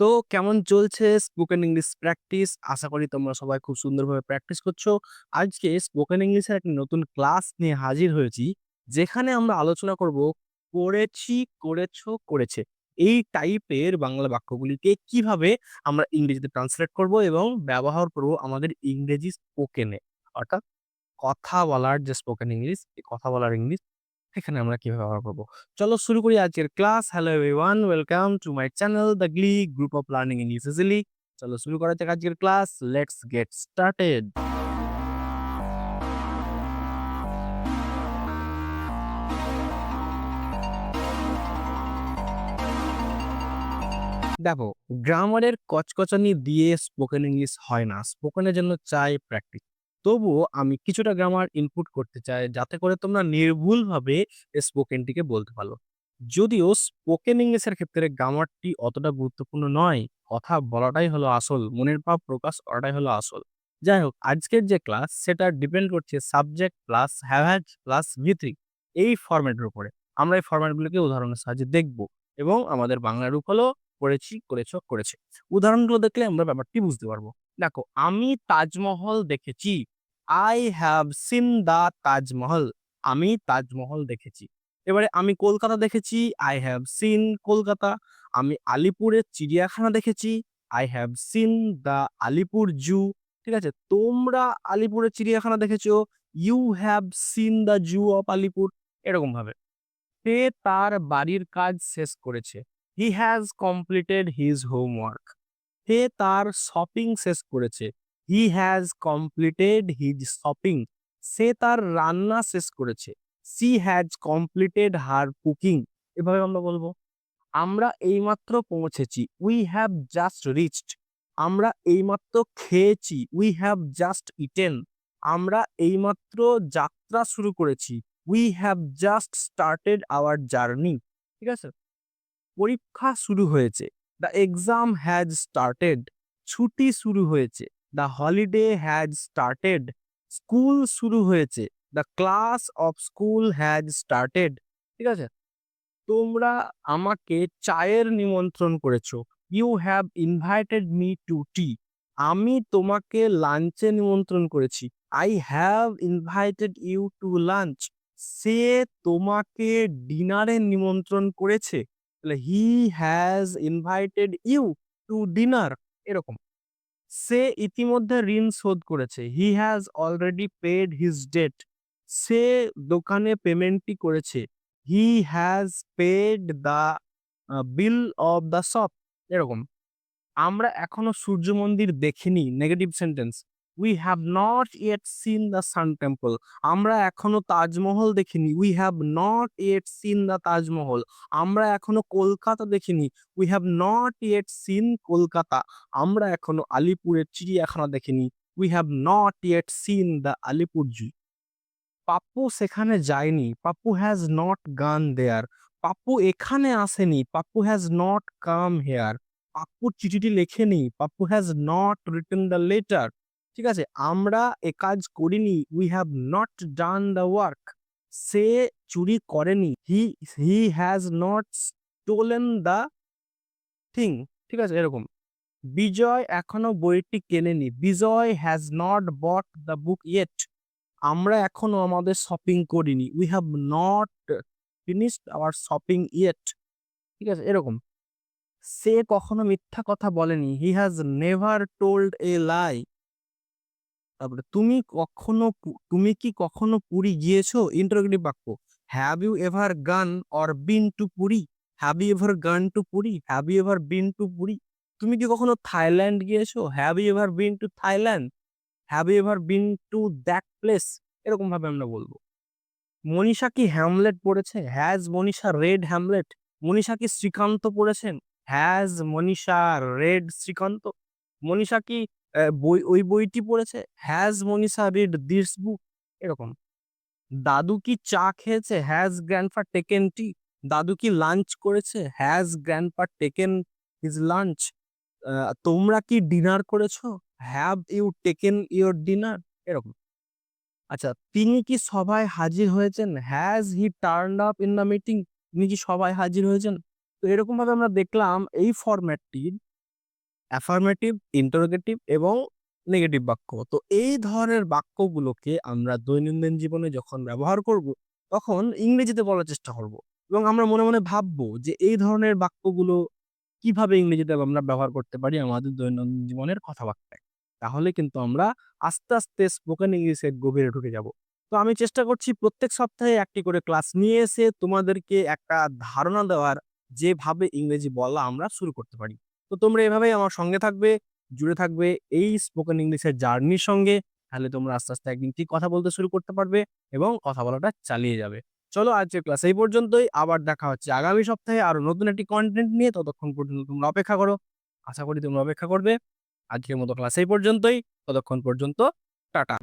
তো কেমন চলছে স্পোকেন ইংলিশ প্র্যাকটিস? আশা করি তোমরা সবাই খুব সুন্দরভাবে প্র্যাকটিস করছ। আজকে স্পোকেন ইংলিশের একটি নতুন ক্লাস নিয়ে হাজির হয়েছি। যেখানে আমরা আলোচনা করব করেছি, করেছ, করেছে। এই টাইপের বাংলা বাক্যগুলিকে কীভাবে আমরা ইংরেজিতে ট্রান্সলেট করব এবং ব্যবহার করব আমাদের ইংরেজি স্পোকেনে। অর্থাৎ কথা বলার যে স্পোকেন ইংলিশ, এই কথা বলার ইংলিশ এখানে আমরা কীভাবে ব্যবহার করব। চলো শুরু করি আজকের class. Hello everyone, welcome to my channel the glee group of learning English easily. চলো শুরু করা যাক আজকের ক্লাস। Let's get started. দেখো গ্রামারের কচকচানি দিয়ে স্পোকেন ইংলিশ হয় না। স্পোকেনের জন্য চাই প্র্যাকটিস। তবুও আমি কিছুটা গ্রামার ইনপুট করতে চাই যাতে করে তোমরা নির্ভুলভাবে স্পোকেনটিকে বলতে পারো। যদিও স্পোকেন ইংলিশের ক্ষেত্রে গ্রামারটি অতটা গুরুত্বপূর্ণ নয়। কথা বলাটাই হলো আসল। মনের ভাব প্রকাশ করাটাই হলো আসল। যাই হোক আজকের যে ক্লাস সেটা ডিপেন্ড করছে subject plus have has plus ভি3 এই ফরম্যাটের উপরে। আমরা এই ফরম্যাটগুলোকে উদাহরণের সাহায্যে দেখব এবং আমাদের বাংলা রূপ হলো করেছি, করেছ করেছে। উদাহরণগুলো দেখলে আমরা ব্যাপারটি বুঝতে পারব। দেখো আমি তাজমহল দেখেছি। I have seen the Taj Mahal. আমি তাজমহল দেখেছি। এবারে আমি কলকাতা দেখেছি। I have seen Kolkata. আমি আলিপুরের চিড়িয়াখানা দেখেছি। I have seen the Alipur zoo. ঠিক আছে? তোমরা আলিপুরের চিড়িয়াখানা দেখেছ। You have seen the zoo of Alipur. এরকম ভাবে। সে তার বাড়ির কাজ শেষ করেছে। He has completed his homework সে তার শপিং শেষ করেছে। He has completed his shopping সে তার রান্না শেষ করেছে। She has completed her cooking এভাবে আমরা বলব, আমরা এইমাত্র পৌঁছেছি। উই হ্যাভ জাস্ট রিচড আমরা এইমাত্র খেয়েছি। উই হ্যাভ জাস্ট ইটেন আমরা এইমাত্র যাত্রা শুরু করেছি। We have just started our journey ঠিক আছে? পরীক্ষা শুরু হয়েছে। দ্য এক্সাম হ্যাজ স্টার্টেড ছুটি শুরু হয়েছে। The holiday has started school শুরু হয়েছে। The class of school has started ঠিক আছে? তোমরা আমাকে চায়ের নিমন্ত্রণ করেছ। You have invited me to tea আমি তোমাকে লাঞ্চে নিমন্ত্রণ করেছি। I have invited you to lunch সে তোমাকে ডিনারে নিমন্ত্রণ করেছে। তাহলে he has invited you to dinner এরকম। সে ইতিমধ্যে ঋণ শোধ করেছে। He has already paid his debt সে দোকানে পেমেন্টটি করেছে। He has paid the bill of the shop এরকম। আমরা এখনও সূর্য মন্দির দেখিনি negative sentence. We have not yet seen the sun temple আমরা এখনও তাজমহল দেখিনি। We have not yet seen the Taj Mahal. আমরা এখনও কলকাতা দেখিনি। We have not yet seen Kolkata. আমরা এখনও আলিপুরের চিড়িয়াখানা দেখিনি। We have not yet seen the Alipur zoo Pappu সেখানে যায়নি। পাপ্পু হ্যাজ নট গান দেয়ার পাপ্পু এখানে আসেনি। Pappu has not come here পাপ্পুর চিঠিটি লেখেনি। Pappu has not return the letter ঠিক আছে? আমরা এ কাজ করিনি we have not done the work সে চুরি করেনি। He he has not stolen the thing ঠিক আছে? এরকম। বিজয় এখনও বইটি কেনেনি। Vijay has not bought the book yet আমরা এখনও আমাদের শপিং করিনি। We have not finished our shopping yet ঠিক আছে? এরকম। সে কখনো মিথ্যা কথা বলেনি। He has never told a lie তারপরে তুমি কখনো তুমি কি কখনো পুরী গিয়েছো? ইন্টারোগেটিভ বাক্য। Have you ever gone or been to Puri? Have you ever gone to Puri? Have you ever been to Puri? তুমি কি কখনো থাইল্যান্ড গিয়েছো? Have you ever been to Thailand? Have you ever been to that place এরকম ভাবে আমরা বলব। মনীষা কি Hamlet পড়েছে? Has Manisha read Hamlet Manisha কি শ্রীকান্ত পড়েছেন? Has Manisha read Srikanta? Manisha কি বই, ওই বইটি পড়েছে has Manisha read this book, এরকম। দাদু কি চা খেয়েছে হ্যাজ গ্র্যান্ডফার টেকেন টি? দাদু কি লাঞ্চ করেছে has grandfather taken his lunch? তোমরা কি ডিনার করেছ? Have you taken your dinner? এরকম। আচ্ছা তিনি কি সবাই হাজির হয়েছেন? Has he turn up in the meeting, তিনি কি সবাই হাজির হয়েছেন? তো এরকমভাবে আমরা দেখলাম এই ফরম্যাটটির অ্যাফার্মেটিভ, ইন্টারোগেটিভ এবং নেগেটিভ বাক্য। তো এই ধরনের বাক্যগুলোকে আমরা দৈনন্দিন জীবনে যখন ব্যবহার করব, তখন ইংরেজিতে বলার চেষ্টা করব। এবং আমরা মনে, মনে ভাববো যে এই ধরনের বাক্যগুলো কীভাবে ইংরেজিতে আমরা ব্যবহার করতে পারি আমাদের দৈনন্দিন জীবনের কথাবার্তায়। তাহলে কিন্তু আমরা আস্তে, আস্তে স্পোকেন ইংলিশের গভীরে ঢুকে যাব। তো আমি চেষ্টা করছি প্রত্যেক সপ্তাহে একটি করে ক্লাস নিয়ে এসে তোমাদেরকে একটা ধারণা দেওয়ার যেভাবে ইংরেজি বলা আমরা শুরু করতে পারি। তো তোমরা এভাবেই আমার সঙ্গে থাকবে, জুড়ে থাকবে এই স্পোকেন ইংলিশের জার্নির সঙ্গে। তাহলে তোমরা আস্তে, আস্তে একদিন ঠিক কথা বলতে শুরু করতে পারবে এবং কথা বলাটা চালিয়ে যাবে। চলো আজকের ক্লাস এই পর্যন্তই। আবার দেখা হচ্ছে আগামী সপ্তাহে আরও নতুন একটি কন্টেন্ট নিয়ে। ততক্ষণ পর্যন্ত তোমরা অপেক্ষা করো। আশা করি তোমরা অপেক্ষা করবে। আজকের মতো ক্লাস এই পর্যন্তই। ততক্ষণ পর্যন্ত টাটা।